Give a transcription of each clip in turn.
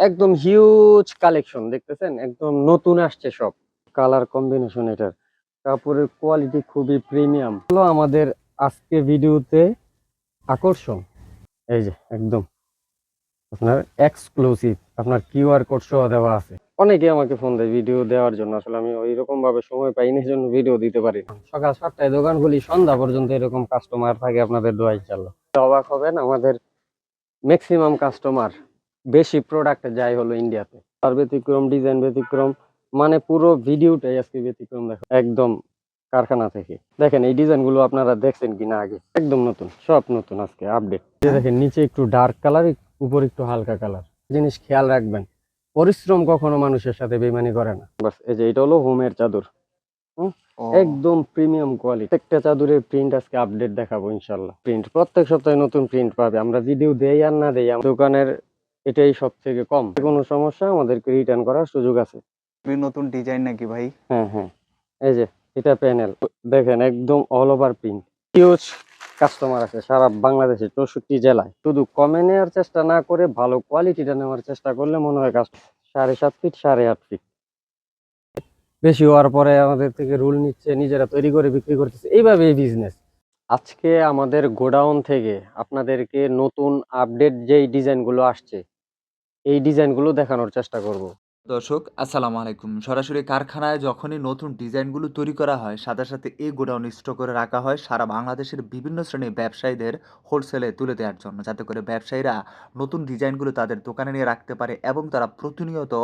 একদম huge collection দেখতেছেন? একদম নতুন আসছে সব। কালার কম্বিনেশন এটার। কাপড়ের কোয়ালিটি খুবই প্রিমিয়াম হলো আমাদের আজকে ভিডিওতে আকর্ষণ। এই যে, একদম। আপনার এক্সক্লুসিভ আপনার কিউআর কোড সহ দেওয়া আছে। অনেকে আমাকে ফোন দেয় ভিডিও দেওয়ার জন্য। আসলে আমি ওই রকম ভাবে সময় পাইনি এই জন্য ভিডিও দিতে পারি না। সকাল সাতটায় দোকান খুলি, সন্ধ্যা পর্যন্ত এরকম কাস্টমার থাকে আপনাদের দোয়াই চাল্লা অবাক হবেন আমাদের ম্যাক্সিমাম কাস্টমার বেশি প্রোডাক্ট যায় হলো ইন্ডিয়াতে তার ব্যতিক্রম ডিজাইন ব্যতিক্রম মানে পুরো ভিডিওটাই আজকে ব্যতিক্রম দেখো একদম কারখানা থেকে। দেখেন এই ডিজাইনগুলো আপনারা দেখছেন কিনা আগে? একদম নতুন সব নতুন আজকে আপডেট দেখেন নিচে একটু ডার্ক কালার উপর একটু হালকা কালার জিনিস খেয়াল রাখবেন পরিশ্রম কখনো মানুষের সাথে বেমানি করে না। বাস এই যে এটা হলো হোমের চাদর। একদম প্রিমিয়াম কোয়ালিটি একটা চাদরের প্রিন্ট আজকে আপডেট দেখাবো ইনশাল্লাহ প্রিন্ট প্রত্যেক সপ্তাহে নতুন প্রিন্ট পাবে। আমরা ভিডিও দেই আর না দেই দোকানের এটাই সব থেকে কম কোনো সমস্যা আমাদেরকে রিটার্ন করার সুযোগ আছে। নতুন ডিজাইন নাকি ভাই? হ্যাঁ হ্যাঁ। এই যে এটা প্যানেল দেখেন একদম all over print huge customer আছে সারা বাংলাদেশে চৌষট্টি জেলায়। শুধু কমে নেওয়ার চেষ্টা না করে ভালো কোয়ালিটিটা নেওয়ার চেষ্টা করলে মনে হয় কাজ সাড়ে সাত ফিট সাড়ে আট ফিট বেশি হওয়ার পরে আমাদের থেকে রুল নিচ্ছে নিজেরা তৈরি করে বিক্রি করতেছে। এইভাবে এই বিজনেস আজকে আমাদের গোডাউন থেকে আপনাদেরকে নতুন আপডেট যেই ডিজাইনগুলো আসছে এই ডিজাইনগুলো দেখানোর চেষ্টা করব। দর্শক, আসসালামু আলাইকুম। সরাসরি কারখানায় যখনই নতুন ডিজাইনগুলো তৈরি করা হয়, সাথে সাথে এই গোডাউন স্টক করে রাখা হয় সারা বাংলাদেশের বিভিন্ন শ্রেণির ব্যবসায়ীদের হোলসেলে তুলে দেওয়ার জন্য। যাতে করে ব্যবসায়ীরা নতুন ডিজাইনগুলো তাদের দোকানে নিয়ে রাখতে পারে এবং তারা প্রতিনিয়ত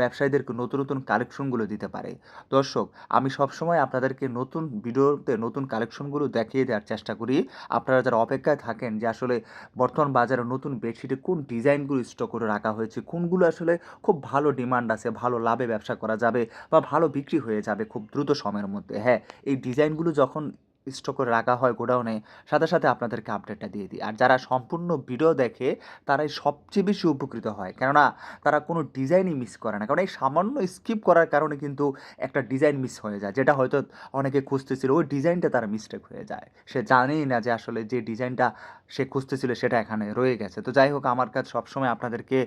ব্যবসায়ীদেরকে নতুন নতুন কালেকশনগুলো দিতে পারে। দর্শক, আমি সবসময় আপনাদেরকে নতুন ভিডিওতে নতুন কালেকশনগুলো দেখিয়ে দেওয়ার চেষ্টা করি। আপনারা যারা অপেক্ষায় থাকেন যে আসলে বর্তমান বাজারে নতুন বেডশিটে কোন ডিজাইনগুলো স্টক করে রাখা হয়েছে, কোনগুলো আসলে খুব ভালো ডিমান্ড আছে, ভালো লাভে ব্যবসা করা যাবে বা ভালো বিক্রি হয়ে যাবে খুব দ্রুত সময়ের মধ্যে। হ্যাঁ এই ডিজাইনগুলো যখন স্টক করে রাখা হয় গোডাউনে, সাথে সাথে আপনাদেরকে আপডেটটা দিয়ে দিই। আর যারা সম্পূর্ণ ভিডিও দেখে, তারাই সবচেয়ে বেশি উপকৃত হয়। কেননা, তারা কোনো ডিজাইনই মিস করে না। কারণ এই সামান্য স্কিপ করার কারণে কিন্তু একটা ডিজাইন মিস হয়ে যায়, যেটা হয়তো অনেকে খুঁজতেছিল। ওই ডিজাইনটা তার মিস্টেক হয়ে যায়। সে জানেই না যে আসলে যে ডিজাইনটা সে খুঁজতেছিল, সেটা এখানে রয়ে গেছে। তো যাই হোক, আমার কাছে সবসময় আপনাদেরকে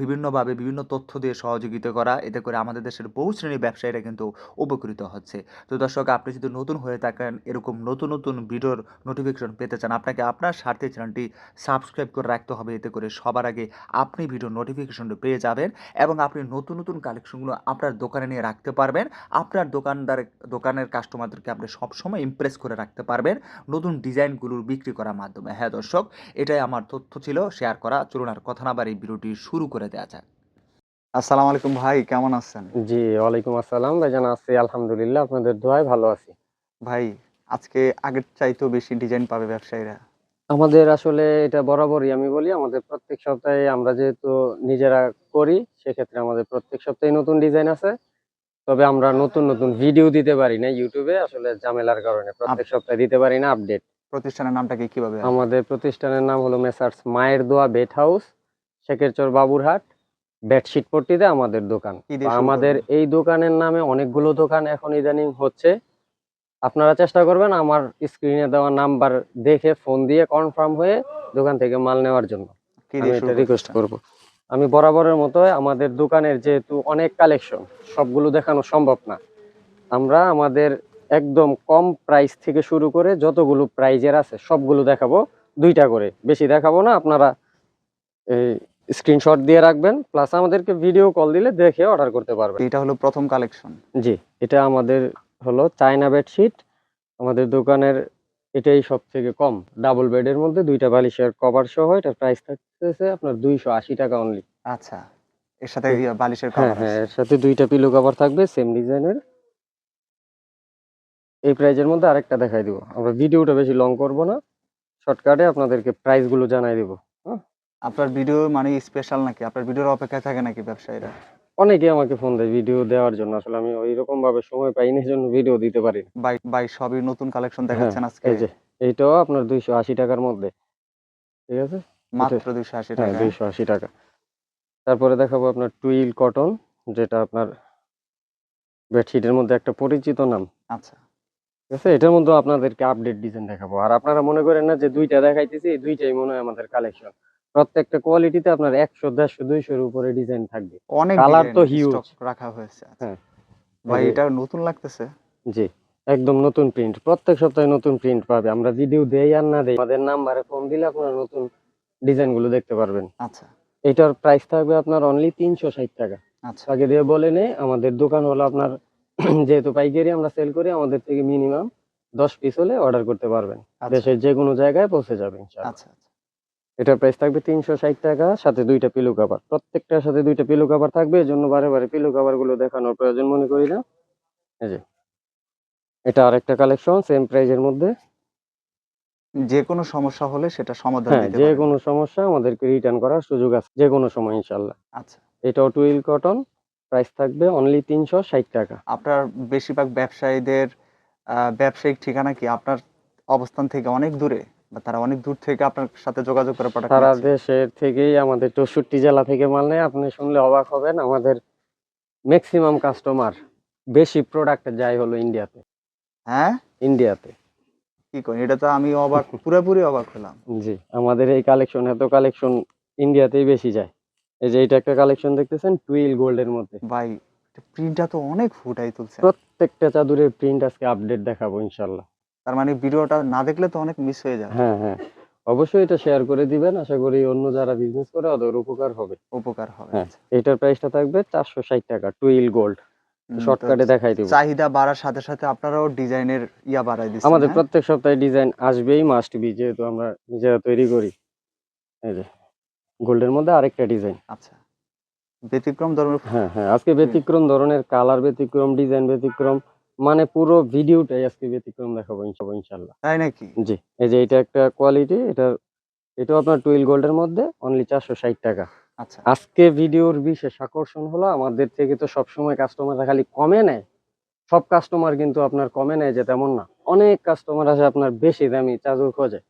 বিভিন্নভাবে বিভিন্ন তথ্য দিয়ে সহযোগিতা করা, এতে করে আমাদের দেশের বহু শ্রেণির ব্যবসায়ীরা কিন্তু উপকৃত হচ্ছে। তো দর্শক, আপনি যদি নতুন হয়ে থাকেন, এরকম নতুন নতুন ভিডিওর নোটিফিকেশন পেতে চান আপনাকে আপনার স্বার্থে চ্যানেলটি সাবস্ক্রাইব করে রাখতে হবে। এতে করে সবার আগে আপনি ভিডিও নোটিফিকেশনটা পেয়ে যাবেন এবং আপনি নতুন নতুন কালেকশনগুলো আপনার দোকানে নিয়ে রাখতে পারবেন। আপনার দোকানদার দোকানের কাস্টমারদেরকে আপনি সবসময় ইমপ্রেস করে রাখতে পারবেন নতুন ডিজাইনগুলোর বিক্রি করার মাধ্যমে। হ্যাঁ দর্শক এটাই আমার তথ্য ছিল শেয়ার করা। চলুন আর কথা না বাড়ি ভিডিওটি শুরু করে দেওয়া যাক। আসসালামু আলাইকুম ভাই কেমন আছেন? জি ওয়ালাইকুম আসসালাম। ভাইজান আছি আলহামদুলিল্লাহ আপনাদের দোয়ায় ভালো আছি। ভাই আজকে আগের চাইতেও বেশি ডিজাইন পাবে ব্যবসায়ীরা? আমাদের আসলে এটা বরাবরই আমি বলি আমাদের প্রত্যেক সপ্তাহে আমরা যেহেতু নিজেরা করি সেক্ষেত্রে আমাদের প্রত্যেক সপ্তাহে নতুন ডিজাইন আছে। তবে আমরা নতুন নতুন ভিডিও দিতে পারি না ইউটিউবে আসলে ঝামেলার কারণে প্রত্যেক সপ্তাহে দিতে পারি না আপডেট প্রতিষ্ঠানের নামটা কি কীভাবে? আমাদের প্রতিষ্ঠানের নাম হলো মেসার্স মায়ের দোয়া bed house Shekherchar Baburhat bedsheet পট্টিতে আমাদের দোকান। আমাদের এই দোকানের নামে অনেকগুলো দোকান এখন ইদানিং হচ্ছে। আপনারা চেষ্টা করবেন আমার স্ক্রিনে দেওয়া নাম্বার দেখে ফোন দিয়ে কনফার্ম হয়ে দোকান থেকে মাল নেওয়ার জন্য। রিকোয়েস্ট? করব। আমি বরাবরের মতো আমাদের দোকানের যেহেতু অনেক কালেকশন সবগুলো দেখানো সম্ভব না। আমরা আমাদের একদম কম প্রাইস থেকে শুরু করে যতগুলো প্রাইজের আছে সবগুলো দেখাবো দুইটা করে। বেশি দেখাবো না আপনারা এই স্ক্রিনশট দিয়ে রাখবেন প্লাস আমাদেরকে ভিডিও কল দিলে দেখে অর্ডার করতে পারবেন। এটা হলো প্রথম কালেকশন জি এটা আমাদের হলো চায়না বেডশিট আমাদের দোকানের এটাই সব থেকে কম ডাবল বেডের মধ্যে দুইটা বালিশের কভার সহ এটার প্রাইস থাকতেছে আপনার দুইশো আশি টাকা অনলি আচ্ছা এর সাথে বালিশের হ্যাঁ কভার হ্যাঁ এর সাথে দুইটা পিলো কভার থাকবে সেম ডিজাইনের এই প্রাইজের মধ্যে আরেকটা দেখাই দিব। আমরা ভিডিওটা বেশি লং করব না। শর্টকাটে আপনাদেরকে প্রাইসগুলো জানাই দিব। আপনার ভিডিও মানে স্পেশাল নাকি? আপনার ভিডিওর অপেক্ষায় থাকে নাকি ব্যবসায়ীরা? অনেকে আমাকে ফোন দেয় ভিডিও দেওয়ার জন্য। আসলে আমি ওই রকম ভাবে সময় পাইনি এই জন্য ভিডিও দিতে পারি না। বাই বাই সবই নতুন কালেকশন দেখাচ্ছেন আজকে? এই যে এইটাও আপনার দুইশো আশি টাকার মধ্যে। ঠিক আছে? মাত্র দুইশো আশি হ্যাঁ টাকা দুইশো আশি টাকা। তারপরে দেখাবো আপনার টুইল কটন যেটা আপনার বেডশিটের মধ্যে একটা পরিচিত নাম। আচ্ছা। ঠিক আছে? এটার মধ্যে আপনাদেরকে আপডেট ডিজাইন দেখাবো। আর আপনারা মনে করেন না যে দুইটা দেখাইতেছি এই দুইটাই মনে হয় আমাদের কালেকশন প্রত্যেকটা কোয়ালিটিতে আপনার একশো দেড়শো দুইশোর উপরে ডিজাইন থাকবে। অনেক design তো huge। রাখা হয়েছে আচ্ছা। হ্যাঁ। ভাই এটা নতুন লাগতেছে? জি একদম নতুন প্রিন্ট প্রত্যেক সপ্তাহে নতুন প্রিন্ট পাবে। আমরা ভিডিও দেই আর না দেই আমাদের নাম্বারে ফোন দিলে আপনারা নতুন ডিজাইনগুলো দেখতে পারবেন। আচ্ছা। এটার প্রাইস থাকবে আপনার অনলি তিনশো ষাট টাকা। আচ্ছা। আগে দিয়ে বলে নেই আমাদের দোকান হলো আপনার যেহেতু পাইকারি আমরা সেল করি আমাদের থেকে মিনিমাম দশ পিস হলে অর্ডার করতে পারবেন। আচ্ছা। দেশের যে কোনো জায়গায় পৌঁছে যাবে ইনশাআল্লাহ। আচ্ছা আচ্ছা। এটার প্রাইস থাকবে তিনশো ষাট টাকা সাথে দুইটা পিলো কাভার প্রত্যেকটার সাথে দুইটা পিলো কাভার থাকবে এর জন্য বারে বারে পিলো কাভারগুলো দেখানোর প্রয়োজন মনে করি না। এই যে এটা আরেকটা কালেকশন সেম প্রাইজের মধ্যে। যে কোনো সমস্যা হলে সেটা সমাধান হ্যাঁ যে কোনো সমস্যা আমাদেরকে রিটার্ন করার সুযোগ আছে যে কোনো সময় ইনশাল্লাহ আচ্ছা। এটাও টুইল কটন প্রাইস থাকবে অনলি তিনশো ষাট টাকা। আপনার বেশিরভাগ ব্যবসায়ীদের ব্যবসায়িক ঠিকানা কি? আপনার অবস্থান থেকে অনেক দূরে? বা তারা অনেক দূর থেকে আপনার সাথে যোগাযোগ করে প্রোডাক্ট সারা দেশের থেকেই আমাদের চৌষট্টি জেলা থেকে মাল নেয়। আপনি শুনলে অবাক হবেন আমাদের ম্যাক্সিমাম কাস্টমার বেশি প্রোডাক্ট যায় হলো ইন্ডিয়াতে হ্যাঁ? ইন্ডিয়াতে কি করেন? এটা তো আমি অবাক পুরোপুরি অবাক হলাম। জি আমাদের এই কালেকশন এত কালেকশন ইন্ডিয়াতেই বেশি যায়। এই যে এটা একটা কালেকশন দেখতেছেন টুইল গোল্ডের মধ্যে। ভাই প্রিন্টটা তো অনেক ফুটাই তুলছে। প্রত্যেকটা চাদরের প্রিন্ট আজকে আপডেট দেখাবো ইনশাল্লাহ। তার মানে ভিডিওটা না দেখলে তো অনেক মিস হয়ে যাবে। হ্যাঁ হ্যাঁ। অবশ্যই এটা শেয়ার করে দিবেন। আশা করি অন্য যারা বিজনেস করে ওদের উপকার হবে। উপকার হবে। হ্যাঁ এটার প্রাইসটা থাকবে চারশো ষাট টাকা টুইল গোল্ড শর্টকাটে দেখাই দিব। চাহিদা বাড়ার সাথে সাথে আপনারাও ডিজাইনের ইয়া বাড়াই দিচ্ছেন আমাদের হ্যাঁ? প্রত্যেক সপ্তাহে ডিজাইন আসবেই মাস্ট বি যেহেতু আমরা নিজেরা তৈরি করি। এই যে গোল্ডের মধ্যে আরেকটা ডিজাইন আচ্ছা। ব্যতিক্রম ধর্মের হ্যাঁ হ্যাঁ আজকে ব্যতিক্রম ধরনের কালার ব্যতিক্রম ডিজাইন ব্যতিক্রম মানে পুরো ভিডিওটাই আজকে ব্যতিক্রম দেখাবো ইনশাল্লাহ তাই নাকি? জি এই যে এটা একটা কোয়ালিটি এটা এটাও আপনার টুয়েল গোল্ডের মধ্যে অনলি চারশো ষাট টাকা। আচ্ছা। আজকে ভিডিওর বিশেষ আকর্ষণ হলো আমাদের থেকে তো সবসময় কাস্টমাররা খালি কমে নেয়। সব কাস্টমার কিন্তু আপনার কমে নেয় যে তেমন না। অনেক কাস্টমার আছে আপনার বেশি দামি চাদর খোঁজে।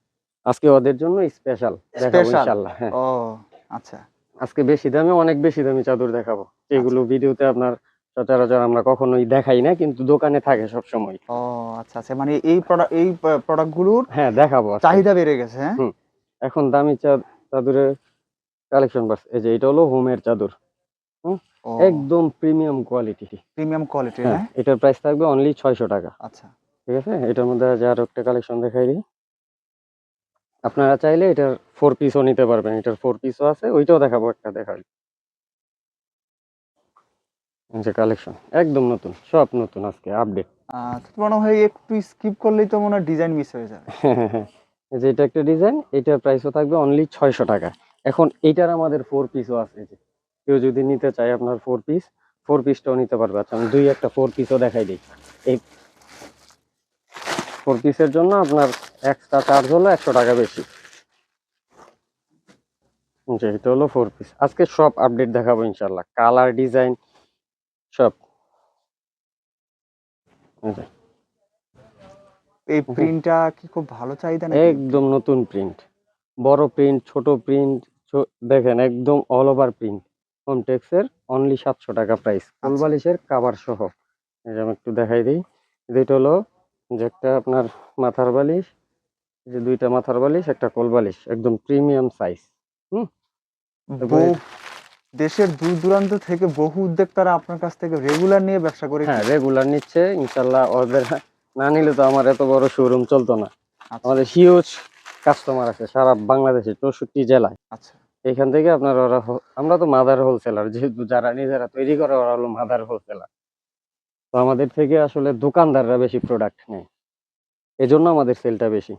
আজকে ওদের জন্য স্পেশাল দেখাবো ইনশাল্লাহ হ্যাঁ। আচ্ছা। আজকে বেশি দামে অনেক বেশি দামি চাদর দেখাবো। এগুলো ভিডিওতে আপনার সচরাচর আমরা কখনোই দেখাই না কিন্তু দোকানে থাকে সব সময় ও আচ্ছা আচ্ছা মানে এই প্রোডাক্ট এই প্রোডাক্টগুলোর হ্যাঁ দেখাবো চাহিদা বেড়ে গেছে হ্যাঁ? এখন দামি চা- চাদরের কালেকশন বাস এই যে এটা হলো হোমের চাদর একদম প্রিমিয়াম কোয়ালিটি প্রিমিয়াম কোয়ালিটি হ্যাঁ এটার প্রাইস থাকবে অনলি ছয়শো টাকা। আচ্ছা। ঠিক আছে? এটার মধ্যে যে আরও একটা কালেকশন দেখাই দিই। আপনারা চাইলে এটার ফোর পিসও নিতে পারবেন এটার ফোর পিসও আছে ওইটাও দেখাবো একটা দেখাই। এই যে কালেকশন একদম নতুন সব নতুন আজকে আপডেট আহ, মনে হয় একটু স্কিপ করলেই তো মনে হয় ডিজাইন মিস হয়ে যাবে। যে এটা একটা ডিজাইন এটার প্রাইসও থাকবে অনলি ছয়শো টাকা। এখন এটার আমাদের ফোর পিসও আছে যে। কেউ যদি নিতে চায় আপনার ফোর পিস ফোর পিসটাও নিতে পারবে। আচ্ছা আমি দুই একটা ফোর পিসও দেখাই দিই। এই ফোর পিসের জন্য আপনার এক্সট্রা চার্জ হলো একশো টাকা বেশি। যে এটা হলো ফোর পিস আজকে সব আপডেট দেখাবো ইনশাল্লাহ কালার ডিজাইন সব। এই এই প্রিন্টটা কি খুব ভালো চাহিদা নাকি? একদম নতুন প্রিন্ট বড় প্রিন্ট ছোট প্রিন্ট দেখেন একদম অল ওভার প্রিন্ট হোমটেক্সের অনলি সাতশো টাকা প্রাইস কোলবালিশের কাভার সহ। এই যে আমি একটু দেখাই দিই। যেটা হলো যে একটা আপনার মাথার বালিশ যে দুইটা মাথার বালিশ একটা কোলবালিশ একদম প্রিমিয়াম সাইজ বহু দেশের দূর দূরান্ত থেকে বহু উদ্যোক্তারা আপনার কাছ থেকে রেগুলার নিয়ে ব্যবসা করে হ্যাঁ রেগুলার নিচ্ছে ইনশাল্লাহ ওদের না নিলে তো আমার এত বড় শোরুম চলতো না। আচ্ছা, আমাদের হিউজ কাস্টমার আছে সারা বাংলাদেশে চৌষট্টি জেলায়। আচ্ছা। এখান থেকে আপনার ওরা আমরা তো মাদার হোলসেলার যেহেতু যারা নিজেরা তৈরি করে ওরা হলো মাদার হোলসেলার তো আমাদের থেকে আসলে দোকানদাররা বেশি প্রোডাক্ট নেয়। এজন্য আমাদের সেলটা বেশি।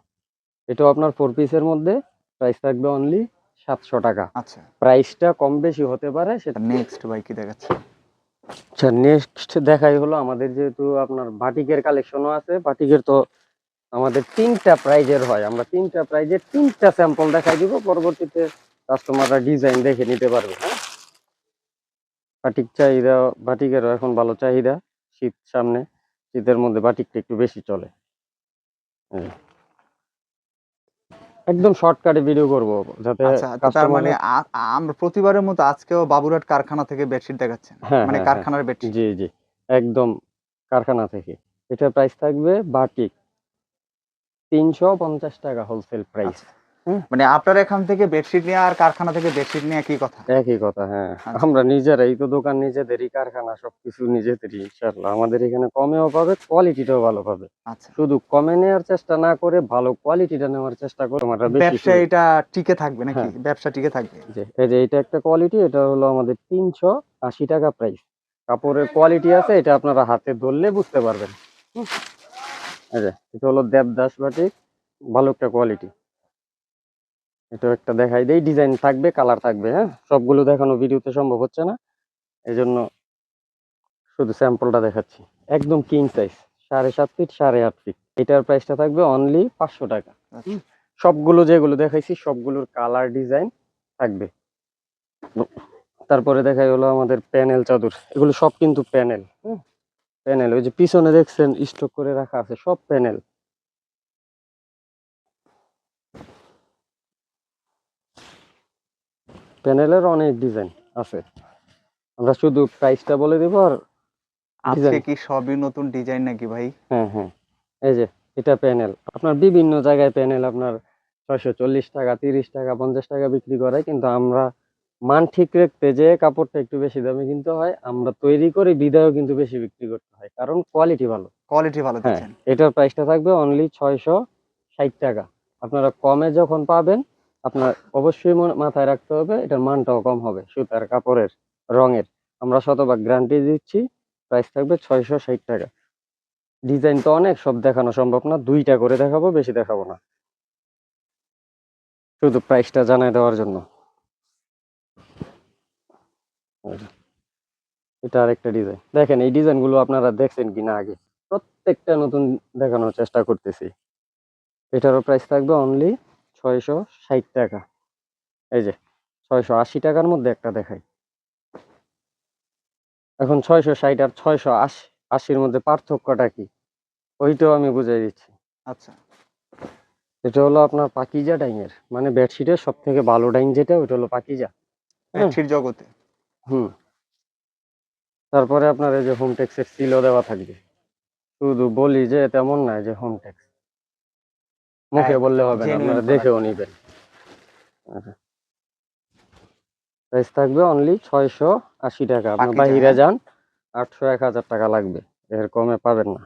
এটাও আপনার ফোর পিসের মধ্যে প্রাইস থাকবে অনলি সাতশো টাকা। আচ্ছা। প্রাইসটা কম বেশি হতে পারে সেটা নেক্সট ভাই কি দেখাচ্ছে? আচ্ছা নেক্সট দেখাই হলো আমাদের যেহেতু আপনার বাটিকের কালেকশনও আছে বাটিকের তো আমাদের তিনটা প্রাইজের হয়। আমরা তিনটা প্রাইজের তিনটা স্যাম্পল দেখাই দিব পরবর্তীতে কাস্টমাররা ডিজাইন দেখে নিতে পারবে হ্যাঁ? বাটিক চাহিদা বাটিকেরও এখন ভালো চাহিদা শীত সামনে শীতের মধ্যে বাটিকটা একটু বেশি চলে। এই। একদম শর্টকাটে ভিডিও করব যাতে আচ্ছা তার মানে আমরা প্রতিবারের মতো আজকেও বাবুরহাট কারখানা থেকে বেডশিট দেখাচ্ছেন। হ্যাঁ মানে হ্যাঁ, হ্যাঁ। কারখানার বেডশিট জি জি। একদম কারখানা থেকে। এটার প্রাইস থাকবে বাটিক। তিনশো পঞ্চাশ টাকা হোলসেল প্রাইস। মানে আপনার এখান থেকে বেডশিট নিয়ে আর কারখানা থেকে বেডশিট নিয়ে একই কথা? একই কথা হ্যাঁ। আচ্ছা। আমরা নিজেরাই তো দোকান নিজেদেরই কারখানা সবকিছু নিজেদেরই ইনশাল্লাহ আমাদের এখানে কমেও পাবে কোয়ালিটিটাও ভালো পাবে। আচ্ছা। শুধু কমে নেওয়ার চেষ্টা না করে ভালো কোয়ালিটিটা নেওয়ার চেষ্টা করে আমরা ব্যবসা এটা টিকে থাকবে নাকি? হ্যাঁ। ব্যবসা টিকে থাকবে? এই যে এটা একটা কোয়ালিটি এটা হলো আমাদের তিনশো আশি টাকা প্রাইস কাপড়ের কোয়ালিটি আছে এটা আপনারা হাতে ধরলে বুঝতে পারবেন। এটা হলো দেবদাস বাটিক ভালো একটা কোয়ালিটি এটা একটা দেখাই দেই ডিজাইন থাকবে কালার থাকবে হ্যাঁ? সবগুলো দেখানো ভিডিওতে সম্ভব হচ্ছে না। এই জন্য শুধু স্যাম্পলটা দেখাচ্ছি। একদম কিং সাইজ সাড়ে সাত ফিট সাড়ে আট ফিট এটার প্রাইসটা থাকবে অনলি পাঁচশো টাকা। আচ্ছা। সবগুলো যেগুলো দেখাইছি সবগুলোর কালার ডিজাইন থাকবে। তারপরে দেখাই হলো আমাদের প্যানেল চাদর। এগুলো সব কিন্তু প্যানেল প্যানেল ওই যে পিছনে দেখছেন স্টক করে রাখা আছে সব প্যানেল প্যানেলের অনেক ডিজাইন আছে। আমরা শুধু প্রাইসটা বলে দিব আর আজকে কি সবই নতুন ডিজাইন নাকি ভাই? হ্যাঁ হ্যাঁ। এই যে এটা প্যানেল। আপনার বিভিন্ন জায়গায় প্যানেল আপনার ছয়শো চল্লিশ টাকা তিরিশ টাকা পঞ্চাশ টাকা বিক্রি করে কিন্তু আমরা মান ঠিক রাখতে যে কাপড়টা একটু বেশি দামে কিনতে হয় আমরা তৈরি করে বিদায়ও কিন্তু বেশি বিক্রি করতে হয় কারণ কোয়ালিটি ভালো। কোয়ালিটি ভালো হ্যাঁ এটার প্রাইসটা থাকবে অনলি ছয়শো ষাট টাকা। আপনারা কমে যখন পাবেন আপনার অবশ্যই মাথায় রাখতে হবে, এটার মানটাও কম হবে। সুতার, কাপড়ের, রঙের। আমরা শতভাগ গ্যারান্টি দিচ্ছি প্রাইস থাকবে ছয়শো ষাট টাকা। ডিজাইন তো অনেক, সব দেখানো সম্ভব না, দুইটা করে দেখাবো, বেশি দেখাবো না। শুধু প্রাইসটা জানাই দেওয়ার জন্য। এটা আরেকটা ডিজাইন দেখেন, এই ডিজাইনগুলো আপনারা দেখছেন কিনা আগে। প্রত্যেকটা নতুন দেখানোর চেষ্টা করতেছি। এটারও প্রাইস থাকবে অনলি ছয়শো ষাট টাকা। এই যে ছয়শো আশি টাকার মধ্যে একটা দেখাই। এখন ছয়শো ষাট আর ছয়শো আশি আশির মধ্যে পার্থক্যটা কি? ওইটাও আমি বুঝাই দিচ্ছি। আচ্ছা। এটা হলো আপনার পাকিজা ডাইংয়ের মানে বেডশিটের সব থেকে ভালো ডাইং যেটা ওইটা হলো পাকিজা। হ্যাঁ। বেডশিট জগতে। হুম। তারপরে আপনার এই যে হোম ট্যাক্সের সিলও দেওয়া থাকবে। শুধু বলি যে তেমন না যে হোম ট্যাক্স মুখে বললে হবে না আপনারা দেখেও নিবেন। প্রাইস থাকবে অনলি ছয়শো আশি টাকা। আপনার বাহিরে। যান আটশো এক হাজার টাকা লাগবে। এর কমে পাবেন না।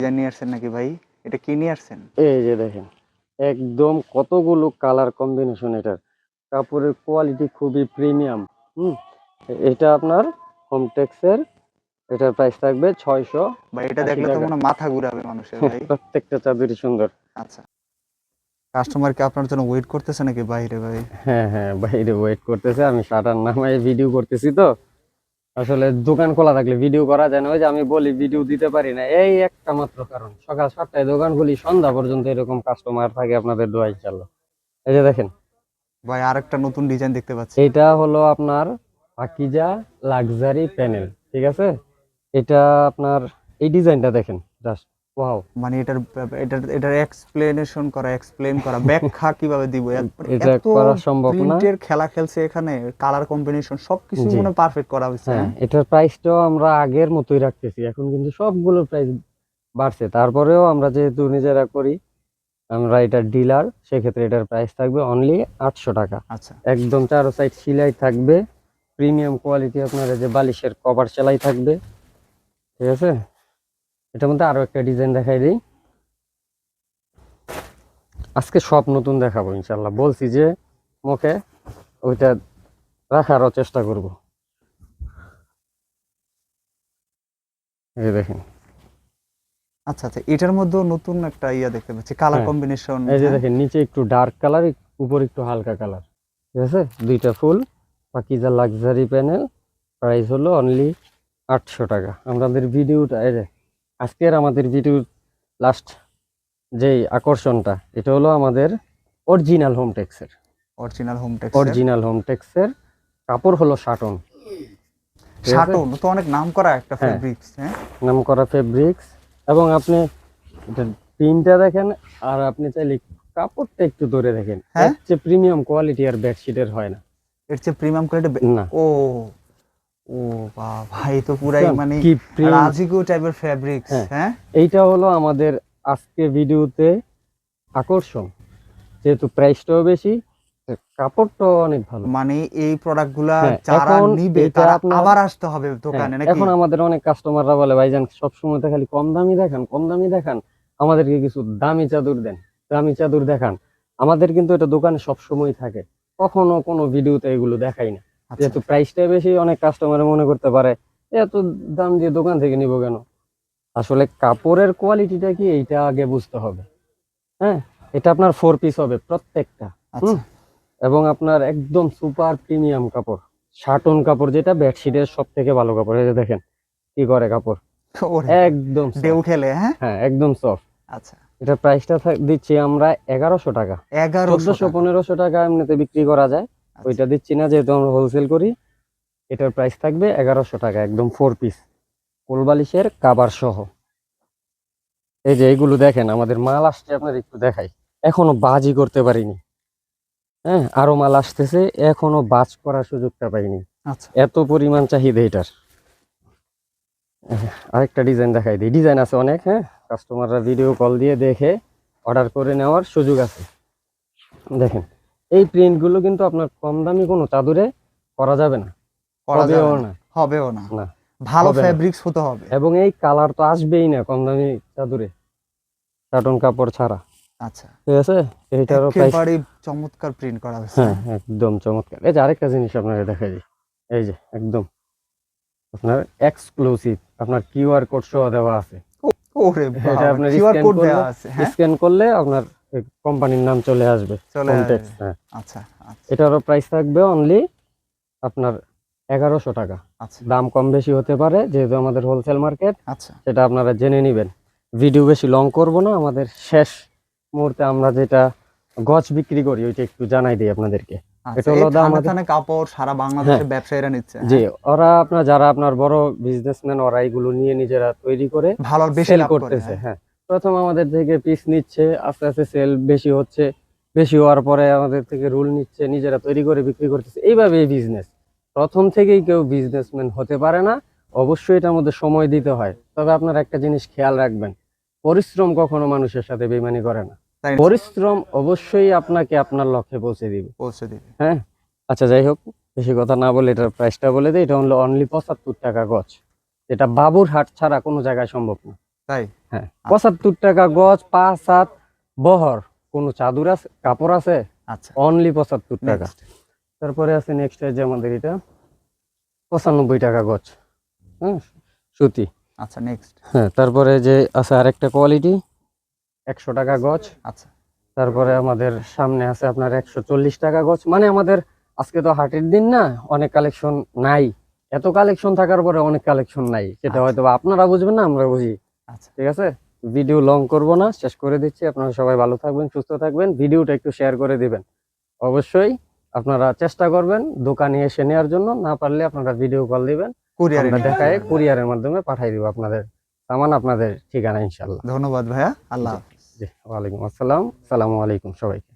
নিয়ে আসছেন নাকি ভাই? এটা কি নিয়ে আসছেন? এই যে দেখেন একদম কতগুলো কালার কম্বিনেশন এটার। কাপড়ের কোয়ালিটি খুবই প্রিমিয়াম হুম? এটা আপনার হোম টেক্সের এটার প্রাইস থাকবে ছয়শো এটা দেখলে তো মনে মাথা ঘুরাবে মানুষের ভাই। প্রত্যেকটা চাদরই সুন্দর। আচ্ছা। কাস্টমার কি আপনার জন্য ওয়েট করতেছে নাকি বাইরে ভাই? হ্যাঁ হ্যাঁ বাইরে ওয়েট করতেছে। আমি শাটার নামায় ভিডিও করতেছি তো। আসলে দোকান খোলা থাকলে ভিডিও করা যায় না। ওই যে আমি বলি ভিডিও দিতে পারি না। এই একটা মাত্র কারণ। সকাল সাতটায় দোকান খুলি সন্ধ্যা পর্যন্ত এরকম কাস্টমার থাকে আপনাদের দোয়া ইনশাল্লাহ এই যে দেখেন। ভাই আরেকটা নতুন ডিজাইন দেখতে পাচ্ছি। এটা হলো আপনার পাকিজা লাক্সারি প্যানেল ঠিক আছে? এটা আপনার এই ডিজাইনটা দেখেন জাস্ট ওয়াও মানে এটার এটার এটার এক্সপ্লেনেশন করা এক্সপ্লেন করা ব্যাখ্যা কীভাবে দিব? এত- এটা করা সম্ভব না। প্রিন্টের খেলা খেলছে এখানে কালার কম্বিনেশন সবকিছু। মানে পারফেক্ট করা হয়েছে হ্যাঁ হ্যাঁ? এটার প্রাইসটাও আমরা আগের মতোই রাখতেছি এখন কিন্তু সবগুলো প্রাইস বাড়ছে। তারপরেও আমরা যেহেতু নিজেরা করি আমরা এটার ডিলার সেক্ষেত্রে এটার প্রাইস থাকবে অনলি আটশো টাকা। আচ্ছা। একদম চারো সাইড সেলাই থাকবে প্রিমিয়াম কোয়ালিটি আপনার যে বালিশের কভার সেলাই থাকবে ঠিক আছে? এটার মধ্যে আরও একটা ডিজাইন দেখাই দিই। আজকে সব নতুন দেখাবো ইনশাল্লাহ বলছি যে মুখে ওইটা রাখারও চেষ্টা করব। এই দেখেন। আচ্ছা আচ্ছা এটার মধ্যেও নতুন একটা ইয়া দেখতে পাচ্ছি কালার হ্যাঁ। কম্বিনেশন এই যে দেখেন নিচে একটু ডার্ক কালার উপর একটু হালকা কালার ঠিক আছে? দুইটা full Pakiza luxury panel price হলো অনলি আটশো টাকা। আমাদের ভিডিওটা এই যে আজকের আমাদের ভিডিও লাস্ট যেই আকর্ষণটা এটা হলো আমাদের original home টেক্সের original home tex original home টেক্সের কাপড় হলো শাটন শাটন তো অনেক নাম করা একটা। ফেব্রিক্স হ্যাঁ? নাম করা ফেব্রিক্স এবং আপনি এটা প্রিন্টটা দেখেন আর আপনি চাইলে কাপড়টা একটু ধরে দেখেন। হ্যাঁ? চেয়ে প্রিমিয়াম কোয়ালিটি আর বেডশিটের হয় না। এর চেয়ে প্রিমিয়াম কোয়ালিটি না। ও ও ভাই তো পুরাই মানে কি টাইপের ফেব্রিক্স হ্যাঁ। হ্যাঁ? এইটা হলো আমাদের আজকে ভিডিওতে আকর্ষণ। যেহেতু প্রাইসটাও বেশি কাপড়টাও অনেক ভালো। মানে এই প্রোডাক্টগুলা হ্যাঁ, যারা নিবে তারা আবার আসতে হবে হ্যাঁ, দোকানে নাকি? এখন আমাদের অনেক কাস্টমাররা বলে ভাইজান সবসময় তো খালি কম দামি দেখান কম দামি দেখান। আমাদেরকে কিছু দামি চাদর দেন দামি চাদর দেখান। আমাদের কিন্তু এটা দোকানে সবসময় থাকে। কখনো কোনো ভিডিওতে এগুলো দেখাই না। যেহেতু প্রাইসটা বেশি অনেক কাস্টমার মনে করতে পারে এত দাম দিয়ে দোকান থেকে নিব কেন? আসলে কাপড়ের কোয়ালিটিটা কি এইটা আগে বুঝতে হবে। হ্যাঁ? এটা আপনার ফোর পিস হবে প্রত্যেকটা। আচ্ছা। এবং আপনার একদম সুপার প্রিমিয়াম কাপড় শার্টন কাপড় যেটা বেডশিটের সব থেকে ভালো কাপড়। এই যে দেখেন কি করে কাপড়? একদম। ঢেউ খেলে হ্যাঁ? হ্যাঁ একদম সফট আচ্ছা। এটার প্রাইসটা দিচ্ছি আমরা এগারোশো টাকা। এগারোশো পনেরোশো টাকা এমনিতে বিক্রি করা যায়। আচ্ছা। ওইটা দিচ্ছি না যেহেতু আমরা হোলসেল করি এটার প্রাইস থাকবে এগারোশো টাকা একদম ফোর পিস কোলবালিশের কাবার সহ। এই যে এইগুলো দেখেন আমাদের মাল আসছে আপনার একটু দেখাই। এখনও বাজি করতে পারিনি। হ্যাঁ আরও মাল আসতেছে এখনও বাজ করার সুযোগটা পাইনি। আচ্ছা। এত পরিমাণ চাহিদা এটার। আরেকটা ডিজাইন দেখাই দিই। ডিজাইন আছে অনেক হ্যাঁ? কাস্টমাররা ভিডিও কল দিয়ে দেখে অর্ডার করে নেওয়ার সুযোগ আছে। দেখেন। এই প্রিন্টগুলো কিন্তু আপনার কম দামি কোনো চাদরে করা যাবে না। করা যাবে হবেও না। হবেও না। না ভালো হবে ফেব্রিক্স হতে হবে। এবং এই কালার তো আসবেই না কম দামি চাদরে কার্টন কাপড় ছাড়া। আচ্ছা। ঠিক আছে? এইটারও একেবারে চমৎকার প্রিন্ট করা হয়েছে। হ্যাঁ একদম চমৎকার। এই যে আরেকটা জিনিস আপনাকে দেখাই দিই। এই যে একদম। আপনার এক্সক্লুসিভ আপনার কিউআর কোড সহ দেওয়া আছে। ওরে এটা আপনার কিউআর কোড দেওয়া আছে স্ক্যান করলে আপনার কোম্পানির নাম চলে আসবে চলে হ্যাঁ। আচ্ছা আচ্ছা। এটারও প্রাইস থাকবে অনলি আপনার এগারোশো টাকা। আচ্ছা। দাম কম বেশি হতে পারে যেহেতু আমাদের হোলসেল মার্কেট আচ্ছা। সেটা আপনারা জেনে নেবেন। ভিডিও বেশি লং করব না আমাদের শেষ মুহূর্তে আমরা যেটা গছ বিক্রি করি ওইটা একটু জানাই দিই আপনাদেরকে। আচ্ছা এটা হলো আমাদের- কাপড় সারা বাংলাদেশের ব্যবসায়ীরা নিচ্ছে যে হ্যাঁ? ওরা আপনার যারা আপনার বড় বিজনেসম্যান ওরা এগুলো নিয়ে নিজেরা তৈরি করে ভালো বেশি করতেছে হ্যাঁ। প্রথম আমাদের থেকে পিস নিচ্ছে আস্তে আস্তে সেল বেশি হচ্ছে বেশি হওয়ার পরে আমাদের থেকে রুল নিচ্ছে নিজেরা তৈরি করে বিক্রি করতেছে। এইভাবে এই বিজনেস প্রথম থেকেই কেউ বিজনেসম্যান হতে পারে না অবশ্যই এটার মধ্যে সময় দিতে হয়। তবে আপনার একটা জিনিস খেয়াল রাখবেন পরিশ্রম কখনো মানুষের সাথে বেমানি করে না। পরিশ্রম অবশ্যই আপনাকে আপনার লক্ষ্যে পৌঁছে দিবে। পৌঁছে দিবে। হ্যাঁ? আচ্ছা যাই হোক বেশি কথা না বলে এটার প্রাইসটা বলে দিই এটা হলো অনলি পঁচাত্তর টাকা গছ যেটা বাবুর হাট ছাড়া কোনো জায়গায় সম্ভব না। তাই? হ্যাঁ। পঁচাত্তর টাকা গজ পাঁচ সাত বহর। কোনো চাদর আছে? কাপড় আছে? আচ্ছা। অনলি পঁচাত্তর টাকা। তারপরে আছে নেক্সট যে আমাদের এটা পঁচানব্বই টাকা গজ। হ্যাঁ সুতি। আচ্ছা নেক্সট হ্যাঁ তারপরে যে আছে আরেকটা কোয়ালিটি একশো টাকা গজ। আচ্ছা। তারপরে আমাদের সামনে আছে আপনার একশো চল্লিশ টাকা গজ। মানে আমাদের আজকে তো হাটের দিন না অনেক কালেকশন নাই। এত কালেকশন থাকার পরে অনেক কালেকশন নাই। সেটা আচ্ছা। হয়তো আপনারা বুঝবেন না আমরা বুঝি। আচ্ছা। ঠিক আছে? ভিডিও লং করব না শেষ করে দিচ্ছি। আপনারা সবাই ভালো থাকবেন সুস্থ থাকবেন। ভিডিওটা একটু শেয়ার করে দিবেন। অবশ্যই আপনারা চেষ্টা করবেন দোকানে এসে নেওয়ার জন্য। না পারলে আপনারা ভিডিও কল দিবেন। কুরিয়ারে আমরা দেখায় কুরিয়ারের মাধ্যমে পাঠিয়ে দিব আপনাদের সামান আপনাদের ঠিকানা ইনশাল্লাহ ধন্যবাদ ভাইয়া। আল্লাহ জি, জি ওয়ালাইকুম আসসালাম। সালামু আলাইকুম সবাইকে।